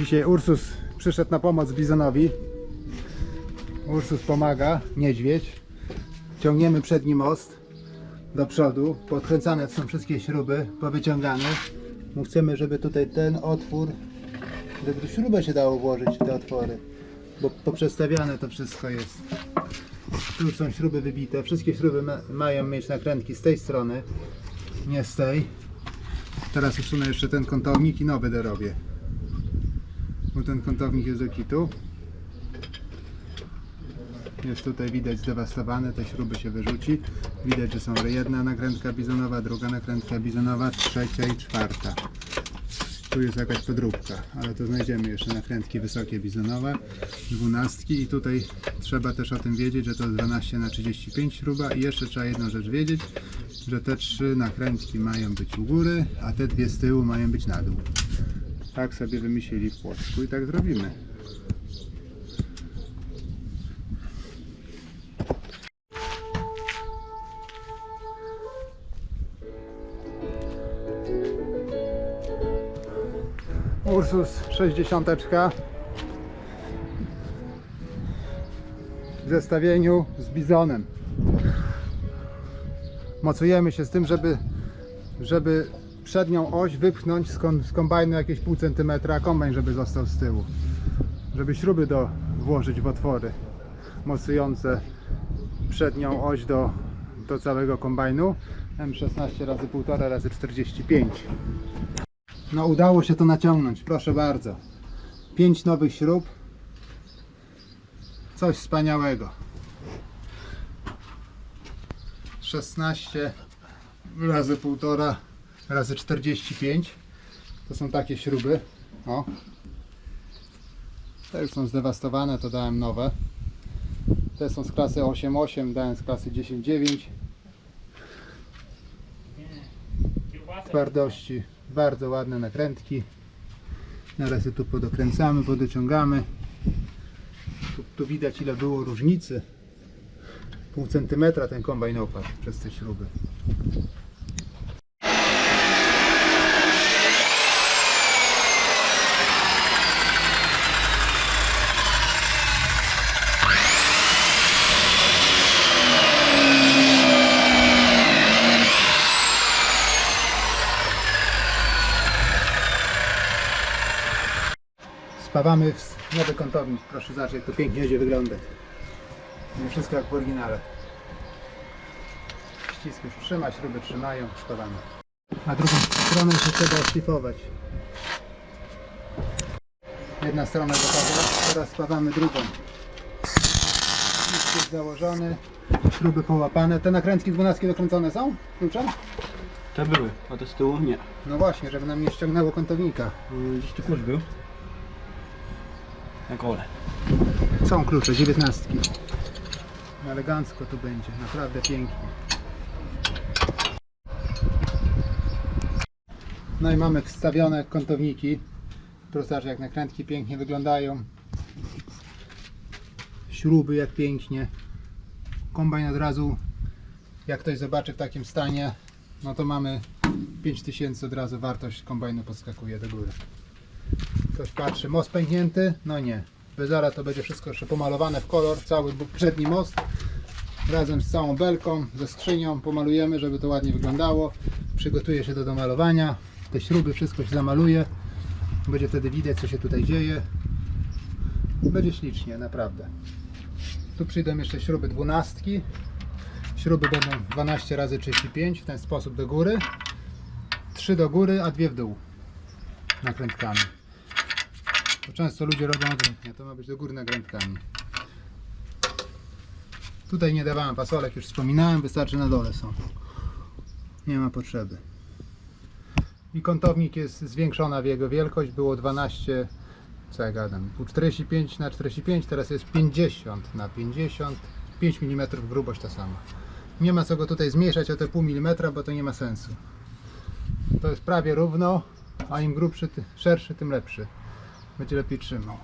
Dzisiaj Ursus przyszedł na pomoc Bizonowi. Ursus pomaga, niedźwiedź. Ciągniemy przedni most do przodu. Podkręcane są wszystkie śruby, powyciągane. Mu chcemy, żeby tutaj ten otwór, żeby tu śrubę się dało włożyć w te otwory. Bo poprzestawiane to wszystko jest. Tu są śruby wybite. Wszystkie śruby ma, mają mieć nakrętki z tej strony, nie z tej. Teraz usunę jeszcze ten kątownik i nowy dorobię. Bo ten kątownik jest do kitu. Jest tutaj widać zdewastowane, te śruby się wyrzuci. Widać, że są jedna nakrętka bizonowa, druga nakrętka bizonowa, trzecia i czwarta. Tu jest jakaś podróbka, ale to znajdziemy jeszcze nakrętki wysokie bizonowe, dwunastki i tutaj trzeba też o tym wiedzieć, że to jest 12 na 35 śruba i jeszcze trzeba jedną rzecz wiedzieć, że te trzy nakrętki mają być u góry, a te dwie z tyłu mają być na dół. Tak sobie wymyślili w Płocku i tak zrobimy. Ursus 60 w zestawieniu z bizonem. Mocujemy się z tym, żeby, żeby przednią oś wypchnąć z, kom, z kombajnu jakieś pół centymetra, kombajn żeby został z tyłu. Żeby śruby do, włożyć w otwory mocujące przednią oś do, do całego kombajnu. M16 razy 1,5 razy 45. No udało się to naciągnąć, proszę bardzo. Pięć nowych śrub. Coś wspaniałego. 16 razy 1,5 razy 45. To są takie śruby. O. Te już są zdewastowane, to dałem nowe. Te są z klasy 8.8, dałem z klasy 10.9. Twardości bardzo ładne nakrętki. Teraz je tu podokręcamy, podociągamy. Tu, tu widać ile było różnicy. Pół centymetra ten kombajn opadł przez te śruby. Spawamy w nowy kątownik. Proszę zobaczyć, jak to pięknie będzie wyglądać. Nie wszystko jak w oryginale. Ścisk już trzyma, śruby trzymają, spawamy. A drugą stronę jeszcze trzeba szlifować. Jedna strona gotowa, teraz spawamy drugą. Ścisk jest założony, śruby połapane. Te nakrętki 12 dokręcone są kluczem? Te były, a te z tyłu nie. No właśnie, żeby nam nie ściągnęło kątownika. Yy, Gdzieś tu klucz był. Jak ole. Są klucze, 19. Elegancko tu będzie, naprawdę pięknie. No i mamy wstawione kątowniki. Zobaczyć, jak nakrętki pięknie wyglądają. Śruby jak pięknie. Kombajn od razu, jak ktoś zobaczy w takim stanie, no to mamy 5000 od razu wartość kombajnu podskakuje do góry. Ktoś patrzy, most pęknięty? No nie. Bezara to będzie wszystko jeszcze pomalowane w kolor, cały przedni most razem z całą belką, ze skrzynią pomalujemy, żeby to ładnie wyglądało. Przygotuje się do malowania. Te śruby, wszystko się zamaluje. Będzie wtedy widać, co się tutaj dzieje. Będzie ślicznie, naprawdę. Tu przyjdą jeszcze śruby dwunastki. Śruby będą 12 razy 35 w ten sposób do góry. 3 do góry, a dwie w dół nakrętkami. To często ludzie robią odwrotnie, to ma być do góry nagrętkami. Tutaj nie dawałem pasolek, już wspominałem, wystarczy na dole są. Nie ma potrzeby. I kątownik jest zwiększona w jego wielkość, było 12, co ja gadam, był 45 na 45, teraz jest 50 na 50, 5 mm grubość ta sama. Nie ma co go tutaj zmniejszać o te pół milimetra, bo to nie ma sensu. To jest prawie równo, a im grubszy, szerszy, tym lepszy będzie lepiej trzymał.